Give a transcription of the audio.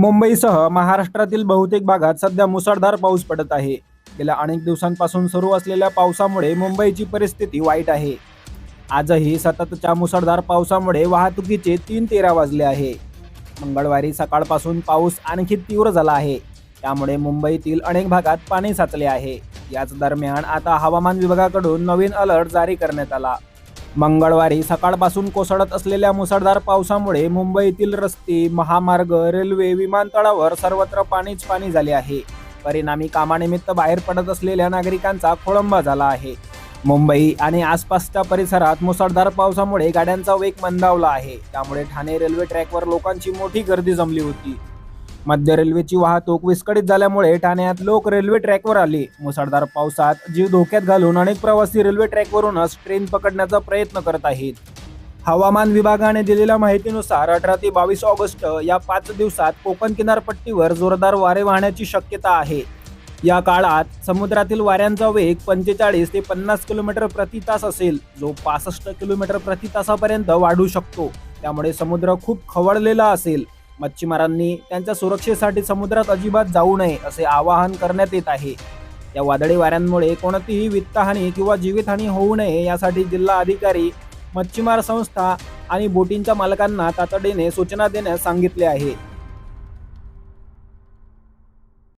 मुंबईसह महाराष्ट्रातील बहुतेक भागात सध्या मुसळधार पाऊस पडत आहे. गेल्या अनेक दिवसांपासून सुरू असलेल्या पावसामुळे मुंबईची परिस्थिती वाईट आहे. आजही सततच्या मुसळधार पावसामुळे वाहतुकीचे तीन तेरा वाजले आहे. मंगळवारी सकाळपासून पाऊस आणखी तीव्र झाला आहे. त्यामुळे मुंबईतील अनेक भागात पाणी साचले आहे. याच दरम्यान आता हवामान विभागाकडून नवीन अलर्ट जारी करण्यात आला. मंगळवारी सकाळपासून कोसळत असलेल्या मुसळधार पावसामुळे मुंबईतील रस्ते महामार्ग रेल्वे विमानतळावर सर्वत्र पाणीच पाणी झाले आहे. परिणामी कामानिमित्त बाहेर पडत असलेल्या नागरिकांचा खोळंबा झाला आहे. मुंबई आणि आसपासच्या परिसरात मुसळधार पावसामुळे गाड्यांचा वेग मंदावला आहे. त्यामुळे ठाणे रेल्वे ट्रॅकवर लोकांची मोठी गर्दी जमली होती. मध्य रेल्वेची वाहतूक विस्कळीत झाल्यामुळे ठाण्यात लोक रेल्वे ट्रॅकवर आले. मुसळधार पावसात जीव धोक्यात घालून अनेक प्रवासी रेल्वे ट्रॅकवरूनच ट्रेन पकडण्याचा प्रयत्न करत आहेत. हवामान विभागाने दिलेल्या माहितीनुसार अठरा ते बावीस ऑगस्ट या पाच दिवसात कोकण किनारपट्टीवर जोरदार वारे वाहण्याची शक्यता आहे. या काळात समुद्रातील वाऱ्यांचा वेग पंचेचाळीस ते पन्नास किलोमीटर प्रति तास असेल. जो पासष्ट किलोमीटर प्रति तासापर्यंत वाढू शकतो. त्यामुळे समुद्र खूप खवळलेला असेल. मच्छीमारांनी त्यांच्या सुरक्षेसाठी समुद्रात अजिबात जाऊ नये असे आवाहन करण्यात येत आहे. या वादळी वाऱ्यांमुळे कोणतीही वित्तहानी किंवा जीवितहानी होऊ नये यासाठी जिल्हा अधिकारी मच्छीमार संस्था आणि बोटींच्या मालकांना तातडीने सूचना देण्यास सांगितले आहे.